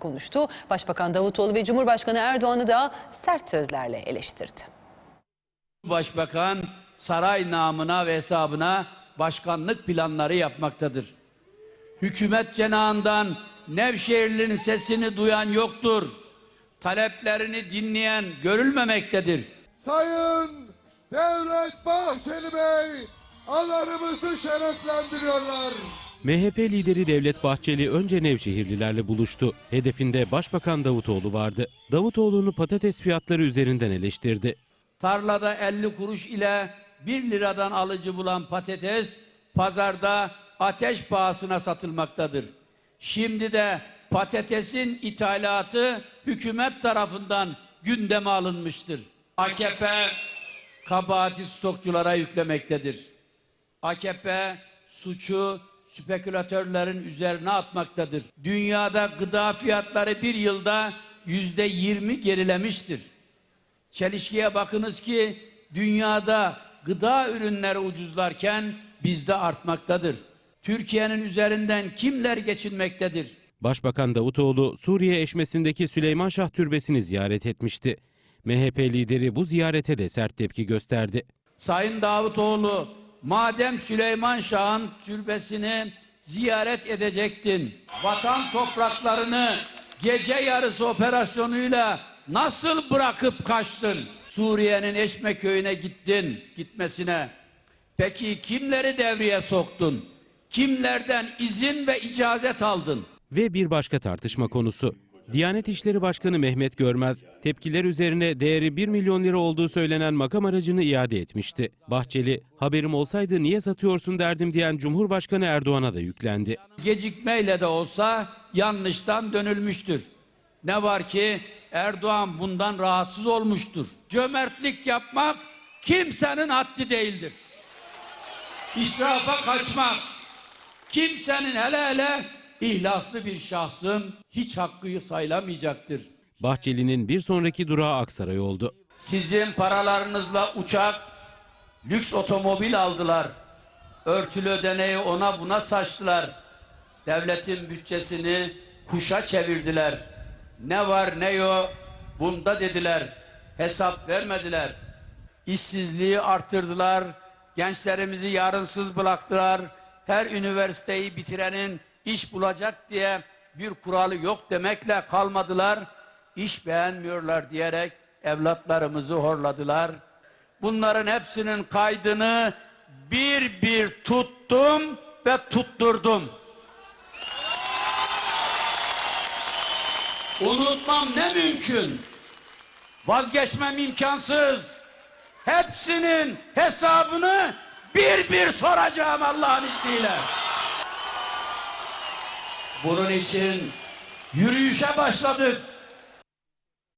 konuştu. Başbakan Davutoğlu ve Cumhurbaşkanı Erdoğan'ı da sert sözlerle eleştirdi. Başbakan saray namına ve hesabına başkanlık planları yapmaktadır. Hükümet cenahından Nevşehirli'nin sesini duyan yoktur. Taleplerini dinleyen görülmemektedir. Sayın Devlet Bahçeli Bey alanımızı şereflendiriyorlar. MHP lideri Devlet Bahçeli önce Nevşehirlilerle buluştu. Hedefinde Başbakan Davutoğlu vardı. Davutoğlu'nu patates fiyatları üzerinden eleştirdi. Tarlada 50 kuruş ile 1 liradan alıcı bulan patates pazarda ateş pahasına satılmaktadır. Şimdi de patatesin ithalatı hükümet tarafından gündeme alınmıştır. AKP kabahati stokçulara yüklemektedir. AKP suçu spekülatörlerin üzerine atmaktadır. Dünyada gıda fiyatları bir yılda yüzde yirmi gerilemiştir. Çelişkiye bakınız ki dünyada gıda ürünleri ucuzlarken bizde artmaktadır. Türkiye'nin üzerinden kimler geçinmektedir? Başbakan Davutoğlu Suriye eşmesindeki Süleyman Şah Türbesi'ni ziyaret etmişti. MHP lideri bu ziyarete de sert tepki gösterdi. Sayın Davutoğlu madem Süleyman Şah'ın türbesini ziyaret edecektin, vatan topraklarını gece yarısı operasyonuyla nasıl bırakıp kaçtın? Suriye'nin Eşme köyüne gittin, gitmesine. Peki kimleri devreye soktun? Kimlerden izin ve icazet aldın? Ve bir başka tartışma konusu. Diyanet İşleri Başkanı Mehmet Görmez, tepkiler üzerine değeri 1 milyon lira olduğu söylenen makam aracını iade etmişti. Bahçeli, haberim olsaydı niye satıyorsun derdim diyen Cumhurbaşkanı Erdoğan'a da yüklendi. Gecikmeyle de olsa yanlıştan dönülmüştür. Ne var ki Erdoğan bundan rahatsız olmuştur. Cömertlik yapmak kimsenin haddi değildir. İsrafa kaçmak kimsenin hele hele ihlaslı bir şahsın hiç hakkı sayılamayacaktır. Bahçeli'nin bir sonraki durağı Aksaray oldu. Sizin paralarınızla uçak, lüks otomobil aldılar. Örtülü ödeneği ona buna saçtılar. Devletin bütçesini kuşa çevirdiler. Ne var ne yok bunda dediler. Hesap vermediler. İşsizliği arttırdılar. Gençlerimizi yarınsız bıraktılar. Her üniversiteyi bitirenin iş bulacak diye bir kuralı yok demekle kalmadılar. İş beğenmiyorlar diyerek evlatlarımızı horladılar. Bunların hepsinin kaydını bir bir tuttum ve tutturdum. Unutmam ne mümkün. Vazgeçmem imkansız. Hepsinin hesabını bir bir soracağım Allah'ın izniyle. Bunun için yürüyüşe başladık.